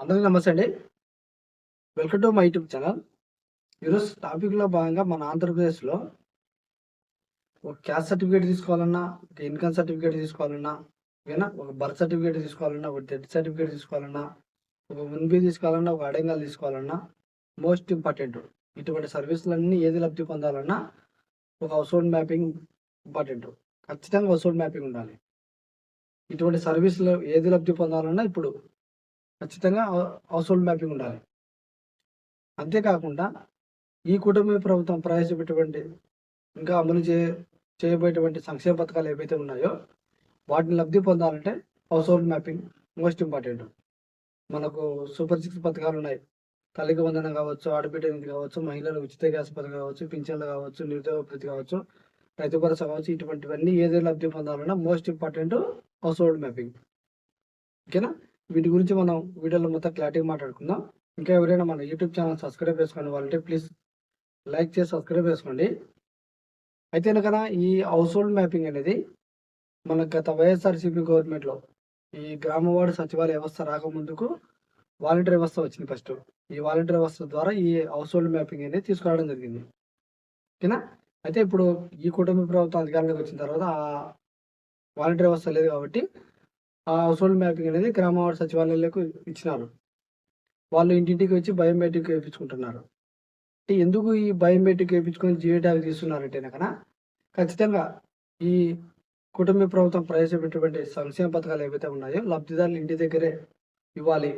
అందరికీ నమస్తే అండి. Welcome to my YouTube channel ఈరోజు టాపిక్లో భాగంగా మన ఆంధ్రప్రదేశ్లో ఒక క్యాస్ట్ సర్టిఫికేట్ తీసుకోవాలన్నా ఒక ఇన్కమ్ సర్టిఫికేట్ తీసుకోవాలన్నా ఓకేనా ఒక బర్త్ సర్టిఫికేట్ తీసుకోవాలన్నా ఒక డెత్ సర్టిఫికేట్ తీసుకోవాలన్నా ఒక ఉన్బి తీసుకోవాలన్నా ఒక అడంగాలు తీసుకోవాలన్నా మోస్ట్ ఇంపార్టెంట్ ఇటువంటి సర్వీసులన్నీ ఏది లబ్ధి పొందాలన్నా ఒక హౌస్ హోల్డ్ మ్యాపింగ్ ఇంపార్టెంట్ ఖచ్చితంగా హౌస్ హోల్డ్ మ్యాపింగ్ ఉండాలి. ఇటువంటి సర్వీసులు ఏది లబ్ధి పొందాలన్నా ఇప్పుడు ఖచ్చితంగా హౌస్ హోల్డ్ మ్యాపింగ్ ఉండాలి. అంతేకాకుండా ఈ కుటుంబ ప్రభుత్వం ప్రవేశపెట్టేటువంటి ఇంకా అమలు చే చేయబోయేటువంటి సంక్షేమ పథకాలు ఏవైతే ఉన్నాయో వాటిని లబ్ధి పొందాలంటే household mapping most important మనకు సూపర్ సిక్స్ పథకాలు ఉన్నాయి. తల్లికి వందనం కావచ్చు ఆడబిడ్డ నిధి కావచ్చు మహిళలు ఉచిత గ్యాస్ పథకం కావచ్చు పింఛన్లు కావచ్చు నిరుద్యోగ ప్రతి కావచ్చు రైతు భరోసా కావచ్చు ఇటువంటివన్నీ ఏదైనా లబ్ధి పొందాలన్నా most important household mapping ఓకేనా? వీటి గురించి మనం వీడియోలో మొత్తం క్లారిటీగా మాట్లాడుకుందాం. ఇంకా ఎవరైనా మన యూట్యూబ్ ఛానల్ సబ్స్క్రైబ్ చేసుకోండి వాళ్ళంటే ప్లీజ్ లైక్ చేసి సబ్స్క్రైబ్ చేసుకోండి. అయితే కనుక ఈ హౌస్ హోల్డ్ మ్యాపింగ్ అనేది మన గత వైఎస్ఆర్సీపీ గవర్నమెంట్లో ఈ గ్రామ వార్డు సచివాలయ వ్యవస్థ రాకముందుకు వాలంటీర్ వ్యవస్థ వచ్చింది ఫస్ట్ ఈ వాలంటీర్ వ్యవస్థ ద్వారా ఈ హౌస్ హోల్డ్ మ్యాపింగ్ అనేది తీసుకురావడం జరిగింది. ఓకేనా? అయితే ఇప్పుడు ఈ కుటుంబ ప్రభుత్వం అధికారంలోకి వచ్చిన తర్వాత ఆ వాలంటీర్ వ్యవస్థ లేదు కాబట్టి ఆ హౌస్ హోల్డ్ మ్యాపింగ్ అనేది గ్రామ సచివాలయాలకు ఇచ్చినారు. వాళ్ళు ఇంటింటికి వచ్చి బయోమెట్రిక్ వేయించుకుంటున్నారు. అంటే ఎందుకు ఈ బయోమెట్రిక్ వేయించుకొని జియో ట్యాగ్ తీస్తున్నారంటే కనుక ఖచ్చితంగా ఈ కుటుంబ ప్రభుత్వం ప్రవేశపెట్టినటువంటి సంక్షేమ పథకాలు ఏవైతే ఉన్నాయో లబ్ధిదారులు ఇంటి దగ్గరే ఇవ్వాలి.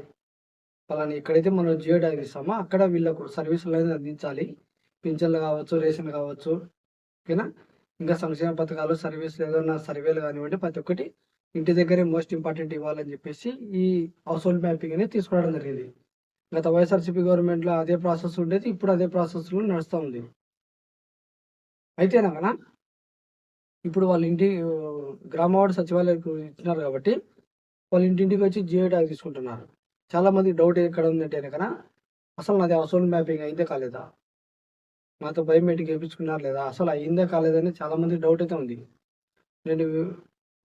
వాళ్ళని ఎక్కడైతే మనం జియో ట్యాగ్ ఇస్తామో అక్కడ వీళ్ళకు సర్వీసులు అనేది అందించాలి. పింఛన్లు కావచ్చు రేషన్ కావచ్చు ఓకేనా? ఇంకా సంక్షేమ పథకాలు సర్వీసులు ఏదైనా సర్వేలు కానివ్వండి ప్రతి ఒక్కటి ఇంటి దగ్గరే మోస్ట్ ఇంపార్టెంట్ ఇవ్వాలని చెప్పేసి ఈ హౌస్ హోల్డ్ మ్యాపింగ్ అనేది తీసుకురావడం జరిగింది. గత వైఎస్ఆర్సీపీ గవర్నమెంట్లో అదే ప్రాసెస్ ఉండేది ఇప్పుడు అదే ప్రాసెస్లో నడుస్తూ ఉంది. అయితేనా అనగా ఇప్పుడు వాళ్ళ ఇంటి గ్రామ వాడు సచివాలయాలకు ఇచ్చినారు కాబట్టి వాళ్ళ ఇంటింటికి వచ్చి జియో ట్యాగ్ తీసుకుంటున్నారు. చాలా మంది డౌట్ ఎక్కడ ఉందంటే కనుక అసలు నాది హౌస్ హోల్డ్ మ్యాపింగ్ అయిందే కాలేదా? నాతో బయోమెట్రిక్ వేయించుకున్నారు లేదా? అసలు అయిందే కాలేదని చాలా మంది డౌట్ అయితే ఉంది. నేను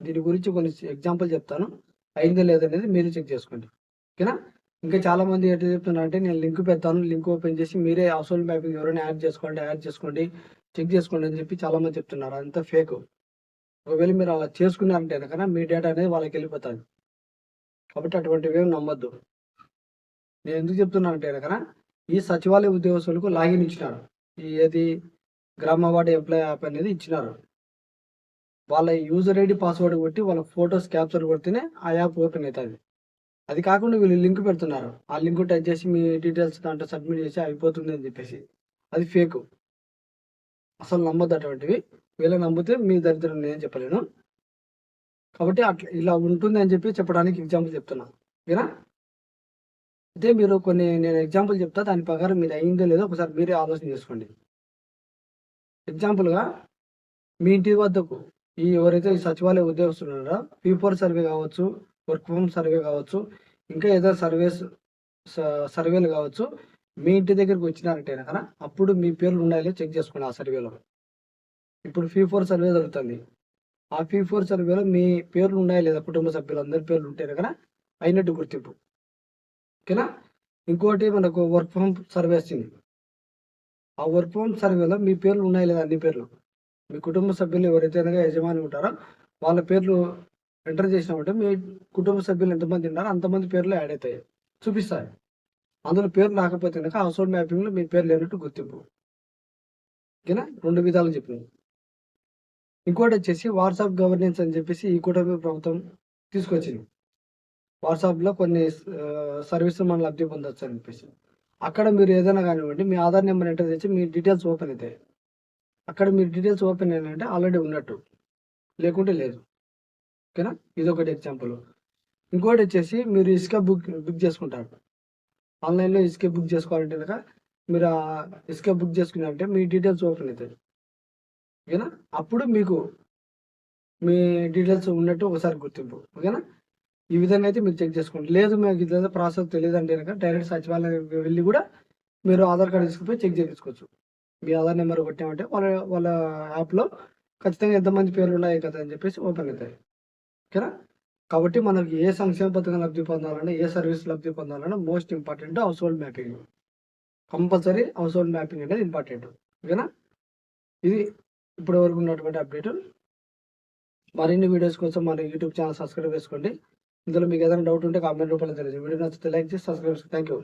దీని గురించి కొన్ని ఎగ్జాంపుల్ చెప్తాను. అయిందో లేదనేది మీరు చెక్ చేసుకోండి. ఓకేనా? ఇంకా చాలా మంది ఎట్లా చెప్తున్నారు అంటే నేను లింక్ పెడతాను. లింక్ ఓపెన్ చేసి మీరే హౌస్ మ్యాపింగ్ ఎవరైనా యాడ్ చేసుకోండి యాడ్ చేసుకోండి చెక్ చేసుకోండి అని చెప్పి చాలా మంది చెప్తున్నారు. అంతా ఫేక్ ఒకవేళ మీరు అలా చేసుకున్నారంటే కనుక మీ డేటా అనేది వాళ్ళకి వెళ్ళిపోతుంది. కాబట్టి అటువంటివి నమ్మద్దు. నేను ఎందుకు చెప్తున్నానంటే కనుక ఈ సచివాలయ ఉద్యోగస్తులకు లాగిన్ ఇచ్చినారు. ఈ ఏది? గ్రామ వార్డు ఎంప్లాయ్ యాప్ అనేది ఇచ్చినారు. వాళ్ళ యూజర్ ఐడి పాస్వర్డ్ కొట్టి వాళ్ళ ఫొటోస్ క్యాప్చర్ కొడితేనే ఆ యాప్ ఓపెన్ అవుతుంది అది కాకుండా వీళ్ళు లింక్ పెడుతున్నారు. ఆ లింక్ టచ్ చేసి మీ డీటెయిల్స్ దాంట్లో సబ్మిట్ చేసి అయిపోతుంది అని చెప్పేసి. అది ఫేక్ అసలు నమ్మద్దు అటువంటివి. వీళ్ళ నమ్మితే మీ దరిద్రం నేను చెప్పలేను. కాబట్టి అట్లా ఇలా ఉంటుంది అని చెప్పి చెప్పడానికి ఎగ్జాంపుల్ చెప్తున్నాను ఓకేనా అయితే మీరు కొన్ని నేను ఎగ్జాంపుల్ చెప్తా. దాని ప్రకారం మీరు అయిందో లేదో ఒకసారి మీరే ఆలోచన చేసుకోండి. ఎగ్జాంపుల్గా మీ ఇంటి వద్దకు ఈ ఎవరైతే ఈ సచివాలయ ఉద్యోగస్తులు ఉన్నారో పీ ఫోర్ సర్వే కావచ్చు వర్క్ ఫ్రమ్ సర్వే కావచ్చు ఇంకా ఏదో సర్వేస్ సర్వేలు కావచ్చు మీ ఇంటి దగ్గరికి వచ్చినారంటే కనుక అప్పుడు మీ పేర్లు ఉండాలి చెక్ చేసుకోండి ఆ సర్వేలో ఇప్పుడు ఫీ ఫోర్ సర్వే జరుగుతుంది. ఆ ఫీ ఫోర్ సర్వేలో మీ పేర్లు ఉన్నాయా లేదా కుటుంబ సభ్యులు అందరి పేర్లు ఉంటే కనుక అయినట్టు గుర్తింపు. ఓకేనా? ఇంకోటి మనకు వర్క్ ఫ్రమ్ సర్వే వచ్చింది. ఆ వర్క్ ఫ్రమ్ సర్వేలో మీ పేర్లు ఉన్నాయి లేదా అన్ని పేర్లు? మీ కుటుంబ సభ్యులు ఎవరైతే అనగా యజమాని ఉంటారో వాళ్ళ పేర్లు ఎంటర్ చేసినామంటే మీ కుటుంబ సభ్యులు ఎంతమంది ఉన్నారో అంతమంది పేర్లు యాడ్ అవుతాయి. చూపిస్తాయి అందులో పేర్లు రాకపోతే కనుక హౌస్ హోల్డ్ మ్యాపింగ్లో మీ పేరు లేనట్టు గుర్తింపు. ఓకేనా? రెండు విధాలు చెప్పింది ఇంకోటి వచ్చేసి వాట్సాప్ గవర్నెన్స్ అని చెప్పేసి ఈ కుటుంబ ప్రభుత్వం తీసుకొచ్చింది. వాట్సాప్లో కొన్ని సర్వీసులు మనం లబ్ధి పొందొచ్చు అని చెప్పేసి. అక్కడ మీరు ఏదైనా కానివ్వండి మీ ఆధార్ నెంబర్ ఎంటర్ చేసి మీ డీటెయిల్స్ ఓపెన్ అవుతాయి. అక్కడ మీ డీటెయిల్స్ ఓపెన్ అయినంటే ఆల్రెడీ ఉన్నట్టు. లేకుంటే లేదు. ఓకేనా? ఇది ఒకటి ఎగ్జాంపుల్ ఇంకోటి వచ్చేసి మీరు ఇసుక బుక్ బుక్ చేసుకుంటారు. ఆన్లైన్లో ఇసుక బుక్ చేసుకోవాలంటే కనుక మీరు ఆ ఇసుక బుక్ చేసుకున్నారంటే మీ డీటెయిల్స్ ఓపెన్ అవుతాయి. ఓకేనా? అప్పుడు మీకు మీ డీటెయిల్స్ ఉన్నట్టు ఒకసారి గుర్తింపు. ఓకేనా? ఈ విధంగా అయితే మీరు చెక్ చేసుకోండి. లేదు మీకు ఇదంతా ప్రాసెస్ తెలియదు అంటే కనుక డైరెక్ట్ సచివాలయం వెళ్ళి కూడా మీరు ఆధార్ కార్డు తీసుకుపోయి చెక్ చేయించుకోవచ్చు. మీ ఆధార్ నెంబర్ కొట్టామంటే వాళ్ళ వాళ్ళ యాప్లో ఖచ్చితంగా ఎంతమంది పేర్లు ఉన్నాయి కదా అని చెప్పేసి ఓపెన్ అవుతాయి. ఓకేనా? కాబట్టి మనకి ఏ సంక్షేమ పథకం లబ్ధి పొందాలన్నా ఏ సర్వీస్ లబ్ధి పొందాలన్నా most important household mapping. Compulsory household mapping అనేది ఇంపార్టెంట్. ఓకేనా? ఇది ఇప్పటి వరకు ఉన్నటువంటి అప్డేట్. మరిన్ని వీడియోస్ కోసం మన యూట్యూబ్ ఛానల్ సబ్స్క్రైబ్ చేసుకోండి. ఇందులో మీకు ఏదైనా డౌట్ ఉంటే కామెంట్ రూపంలో తెలియదు వీడియో నచ్చితే లైక్ చేసి సబ్స్క్రైబ్ థ్యాంక్ యూ